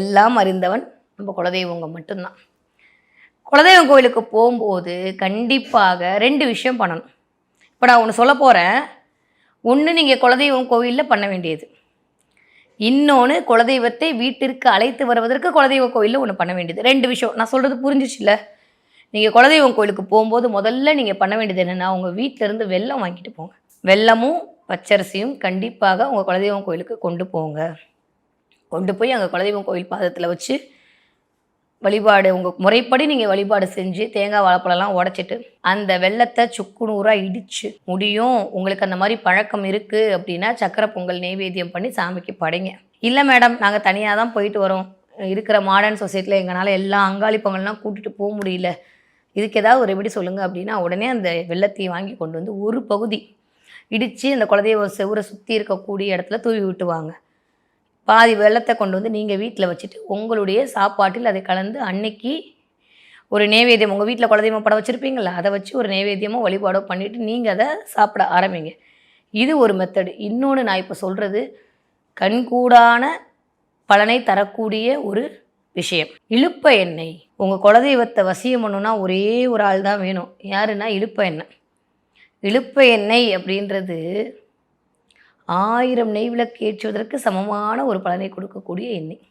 எல்லாம் அறிந்தவன் நம்ம குலதெய்வங்க மட்டும்தான். குலதெய்வம் கோயிலுக்கு போகும்போது கண்டிப்பாக ரெண்டு விஷயம் பண்ணணும். இப்போ நான் ஒன்று சொல்ல போகிறேன் ஒன்று நீங்கள் குலதெய்வம் கோயிலில் பண்ண வேண்டியது. இன்னொன்று குலதெய்வத்தை வீட்டிற்கு அழைத்து வருவதற்கு குலதெய்வ கோயிலில் ஒன்று பண்ண வேண்டியது. ரெண்டு விஷயம். நான் சொல்கிறது புரிஞ்சிச்சுல்ல? நீங்கள் குலதெய்வம் கோயிலுக்கு போகும்போது முதல்ல நீங்கள் பண்ண வேண்டியது என்னென்னா உங்கள் வீட்டிலேருந்து வெல்லம் வாங்கிட்டு போங்க. வெல்லமும் பச்சரிசியும் கண்டிப்பாக உங்கள் குலதெய்வம் கோயிலுக்கு கொண்டு போங்க. கொண்டு போய் அங்கே குலதெய்வம் கோயில் பாதத்தில் வச்சு வழிபாடு உங்கள் முறைப்படி நீங்கள் வழிபாடு செஞ்சு தேங்காய் வாழைப்பழம்லாம் உடச்சிட்டு அந்த வெள்ளத்தை சுக்கு நூறாக இடித்து முடியும். உங்களுக்கு அந்த மாதிரி பழக்கம் இருக்குது அப்படின்னா சக்கரை பொங்கல் நெய்வேத்தியம் பண்ணி சாமிக்கு படைங்க. இல்லை மேடம் நாங்கள் தனியாக தான் போயிட்டு வரோம். இருக்கிற மாடர்ன் சொசைட்டியில் எங்களால் எல்லா அங்காளி பொங்கல்லாம் கூட்டிகிட்டு போக முடியல. இதுக்கு ஏதாவது ஒரு எப்படி சொல்லுங்கள் அப்படின்னா உடனே அந்த வெள்ளத்தையும் வாங்கி கொண்டு வந்து ஒரு பகுதி இடித்து அந்த குலதெய்வ செவரை சுற்றி இருக்கக்கூடிய இடத்துல தூவி விட்டுவாங்க பாதி வெள்ளத்தை கொண்டு வந்து நீங்கள் வீட்டில் வச்சுட்டு உங்களுடைய சாப்பாட்டில் அதை கலந்து அன்னைக்கு ஒரு நேவேத்தியம் உங்கள் வீட்டில் குலதெய்வம் படம் வச்சுருப்பீங்களா அதை வச்சு ஒரு நேவேத்தியமோ வழிபாடோ பண்ணிவிட்டு நீங்கள் அதை சாப்பிட ஆரம்பிங்க. இது ஒரு மெத்தடு இன்னொன்று நான் இப்போ சொல்கிறது கண்கூடான பலனை தரக்கூடிய ஒரு விஷயம். இழுப்ப எண்ணெய். உங்கள் குலதெய்வத்தை வசியம் பண்ணணுன்னா ஒரே ஒரு ஆள் தான் வேணும். யாருன்னா இழுப்ப எண்ணெய். இழுப்ப எண்ணெய் அப்படின்றது ஆயிரம் நெய் விளக்கு ஏற்றுவதற்கு சமமான ஒரு பலனை கொடுக்கக்கூடிய எண்ணெய்.